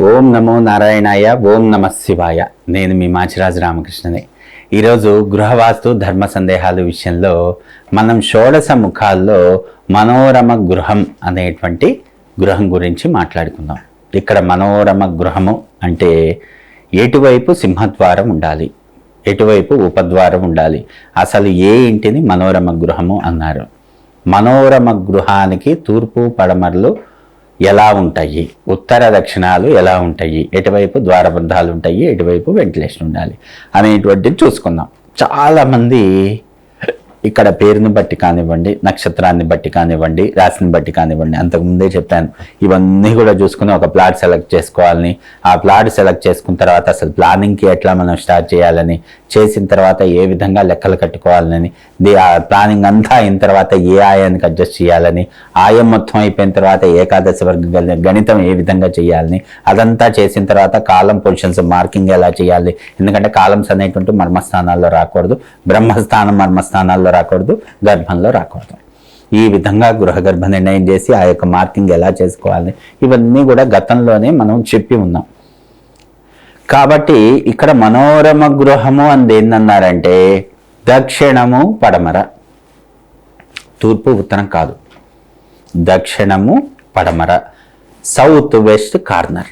ఓం నమో నారాయణాయ ఓం నమ శివాయ. నేను మీ మాచిరాజు రామకృష్ణనే. ఈరోజు గృహవాస్తు ధర్మ సందేహాలు విషయంలో మనం షోడశ ముఖాల్లో మనోరమ గృహం అనేటువంటి గృహం గురించి మాట్లాడుకుందాం. ఇక్కడ మనోరమ గృహము అంటే ఎటువైపు సింహద్వారం ఉండాలి ఎటువైపు ఉపద్వారం ఉండాలి అసలు ఏ ఇంటిని మనోరమ గృహము అన్నారు. మనోరమ గృహానికి తూర్పు పడమరలు ఎలా ఉంటాయి? ఉత్తర దక్షిణాలు ఎలా ఉంటాయి? ఎటువైపు ద్వారబంధాలు ఉంటాయి? ఎటువైపు వెంటిలేషన్ ఉండాలి? అనేటువంటిది చూసుకుందాం. చాలామంది ఇక్కడ పేరుని బట్టి కానివ్వండి నక్షత్రాన్ని బట్టి కానివ్వండి రాశిని బట్టి కానివ్వండి అంతకుముందే చెప్పాను. ఇవన్నీ కూడా చూసుకుని ఒక ప్లాట్ సెలెక్ట్ చేసుకోవాలని. ఆ ప్లాట్ సెలెక్ట్ చేసుకున్న తర్వాత అసలు ప్లానింగ్కి ఎట్లా మనం స్టార్ట్ చేయాలని చేసిన తర్వాత ఏ విధంగా లెక్కలు కట్టుకోవాలని ఆ ప్లానింగ్ అంతా అయిన తర్వాత ఏ ఆయానికి అడ్జస్ట్ చేయాలని ఆయం మొత్తం అయిపోయిన తర్వాత ఏకాదశి వర్గ గణితం ఏ విధంగా చేయాలని అదంతా చేసిన తర్వాత కాలం పొజిషన్స్ మార్కింగ్ ఎలా చేయాలి ఎందుకంటే కాలమ్స్ అనేటువంటి మర్మస్థానాల్లో రాకూడదు. బ్రహ్మస్థానం మర్మస్థానాల్లో రాకూడదు గర్భంలో రాకూడదు. ఈ విధంగా గృహగర్భ నిర్ణయం చేసి ఆ యొక్క మార్కింగ్ ఎలా చేసుకోవాలి ఇవన్నీ కూడా గతంలోనే మనం చెప్పి ఉన్నాం. కాబట్టి ఇక్కడ మనోరమ గృహము అంది ఏందన్నారంటే దక్షిణము పడమర. తూర్పు ఉత్తరం కాదు. దక్షిణము పడమర. South west corner.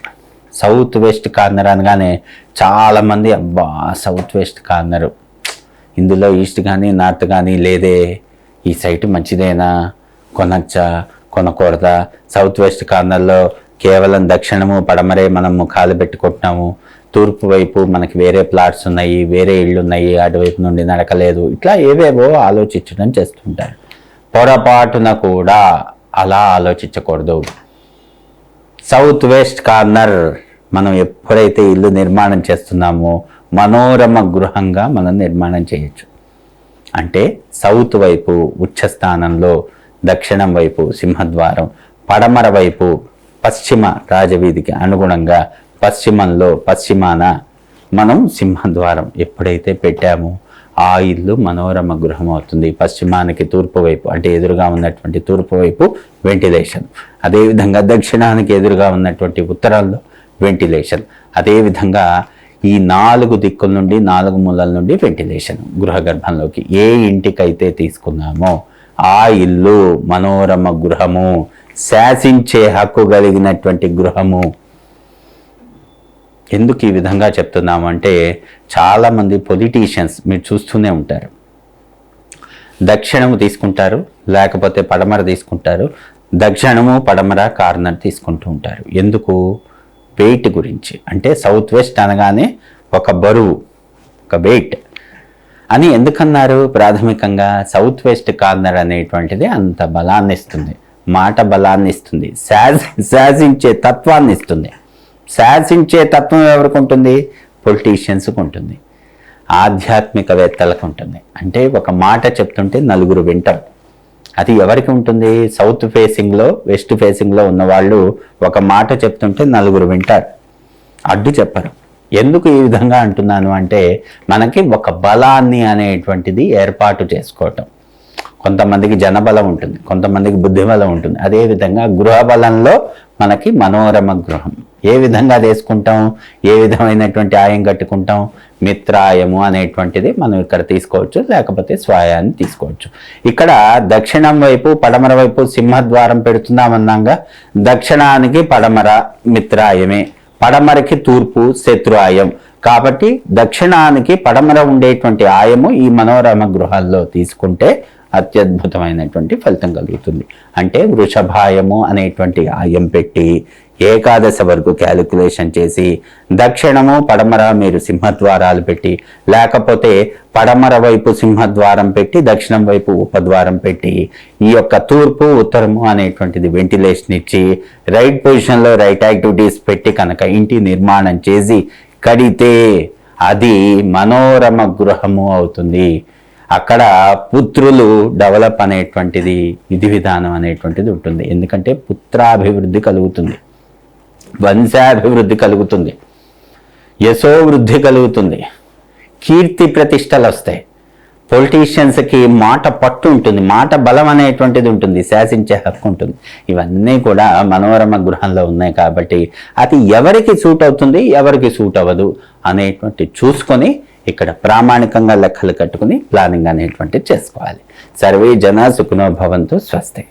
South west corner అనగానే చాలామంది అబ్బా సౌత్ వెస్ట్ కార్నర్. ఇందులో ఈస్ట్ కానీ నార్త్ కానీ లేదే. ఈ సైట్ మంచిదేనా? కొనచ్చా? కొనకూడదా? సౌత్ వెస్ట్ కార్నర్లో కేవలం దక్షిణము పడమరే మనం కాలు పెట్టుకుంటున్నాము. తూర్పు వైపు మనకి వేరే ప్లాట్స్ ఉన్నాయి వేరే ఇళ్ళు ఉన్నాయి అటువైపు నుండి నడకలేదు. ఇట్లా ఏవేవో ఆలోచించడం చేస్తుంటారు. పొరపాటున కూడా అలా ఆలోచించకూడదు. సౌత్ వెస్ట్ కార్నర్ మనం ఎప్పుడైతే ఇల్లు నిర్మాణం చేస్తున్నామో మనోరమ గృహంగా మనం నిర్మాణం చేయొచ్చు. అంటే సౌత్ వైపు ఉచ్చస్థానంలో దక్షిణం వైపు సింహద్వారం పడమర వైపు పశ్చిమ రాజవీధికి అనుగుణంగా పశ్చిమంలో పశ్చిమాన మనం సింహద్వారం ఎప్పుడైతే పెట్టామో ఆ ఇల్లు మనోరమ గృహం అవుతుంది. పశ్చిమానికి తూర్పు వైపు అంటే ఎదురుగా ఉన్నటువంటి తూర్పు వైపు వెంటిలేషన్. అదేవిధంగా దక్షిణానికి ఎదురుగా ఉన్నటువంటి ఉత్తరాల్లో వెంటిలేషన్. అదేవిధంగా ఈ నాలుగు దిక్కుల నుండి నాలుగు మూలల నుండి వెంటిలేషన్ గృహగర్భంలోకి ఏ ఇంటికైతే తీసుకున్నామో ఆ ఇల్లు మనోరమ గృహము శాసించే హక్కు కలిగినటువంటి గృహము. ఎందుకు ఈ విధంగా చెప్తున్నాము అంటే చాలామంది పొలిటీషియన్స్ మీరు చూస్తూనే ఉంటారు. దక్షిణము తీసుకుంటారు లేకపోతే పడమర తీసుకుంటారు దక్షిణము పడమర కార్నర్ తీసుకుంటూ ఉంటారు. ఎందుకు? వెయిట్ గురించి. అంటే సౌత్ వెస్ట్ అనగానే ఒక బరువు ఒక వెయిట్ అని ఎందుకన్నారు? ప్రాథమికంగా సౌత్ వెస్ట్ కార్నర్ అనేటువంటిది అంత బలాన్ని ఇస్తుంది. మాట బలాన్ని ఇస్తుంది. శాస శాసించే తత్వాన్ని ఇస్తుంది. శాసించే తత్వం ఎవరికి ఉంటుంది? పొలిటీషియన్స్కి ఉంటుంది. ఆధ్యాత్మికవేత్తలకు ఉంటుంది. అంటే ఒక మాట చెప్తుంటే నలుగురు వింటారు. అది ఎవరికి ఉంటుంది? సౌత్ ఫేసింగ్లో వెస్ట్ ఫేసింగ్లో ఉన్నవాళ్ళు ఒక మాట చెప్తుంటే నలుగురు వింటారు. అడ్డు చెప్పరు. ఎందుకు ఈ విధంగా అంటున్నాను అంటే మనకి ఒక బలాన్ని అనేటువంటిది ఏర్పాటు చేసుకోవటం. కొంతమందికి జనబలం ఉంటుంది కొంతమందికి బుద్ధిబలం ఉంటుంది. అదేవిధంగా గృహ బలంలో మనకి మనోరమ గృహం. ఏ విధంగా తీసుకుంటాం ఏ విధమైనటువంటి ఆయం కట్టుకుంటాం మిత్రాయము అనేటువంటిది మనం ఇక్కడ తీసుకోవచ్చు లేకపోతే స్వాయాన్ని తీసుకోవచ్చు. ఇక్కడ దక్షిణం వైపు పడమర వైపు సింహద్వారం పెడుతున్నామన్నాగా దక్షిణానికి పడమర మిత్రాయమే. పడమరకి తూర్పు శత్రు ఆయం కాబట్టి దక్షిణానికి పడమర ఉండేటువంటి ఆయము ఈ మనోరమ గృహాల్లో తీసుకుంటే అత్యద్భుతమైనటువంటి ఫలితం కలుగుతుంది. అంటే వృషభాయము అనేటువంటి ఆయం పెట్టి ఏకాదశ వరకు క్యాలిక్యులేషన్ చేసి దక్షిణము పడమర మీరు సింహద్వారాలు పెట్టి లేకపోతే పడమర వైపు సింహద్వారం పెట్టి దక్షిణం వైపు ఉపద్వారం పెట్టి ఈ యొక్క తూర్పు ఉత్తరము అనేటువంటిది వెంటిలేషన్ ఇచ్చి రైట్ పొజిషన్లో రైట్ యాక్టివిటీస్ పెట్టి కనుక ఇంటి నిర్మాణం చేసి కడితే అది మనోరమ గృహము అవుతుంది. అక్కడ పుత్రులు డెవలప్ అనేటువంటిది విధి విధానం అనేటువంటిది ఉంటుంది. ఎందుకంటే పుత్రాభివృద్ధి కలుగుతుంది. వంశాభివృద్ధి కలుగుతుంది. యశోవృద్ధి కలుగుతుంది. కీర్తి ప్రతిష్టలు వస్తాయి. పొలిటీషియన్స్కి మాట పట్టు ఉంటుంది. మాట బలం అనేటువంటిది ఉంటుంది. శాసించే హక్కు ఉంటుంది. ఇవన్నీ కూడా మనోరమ గృహంలో ఉన్నాయి కాబట్టి అది ఎవరికి సూట్ అవుతుంది ఎవరికి సూట్ అవ్వదు అనేటువంటి చూసుకొని ఇక్కడ ప్రామాణికంగా లెక్కలు కట్టుకుని ప్లానింగ్ అనేటువంటిది చేసుకోవాలి. సర్వే జన సుఖనోభవంతో స్వస్తి.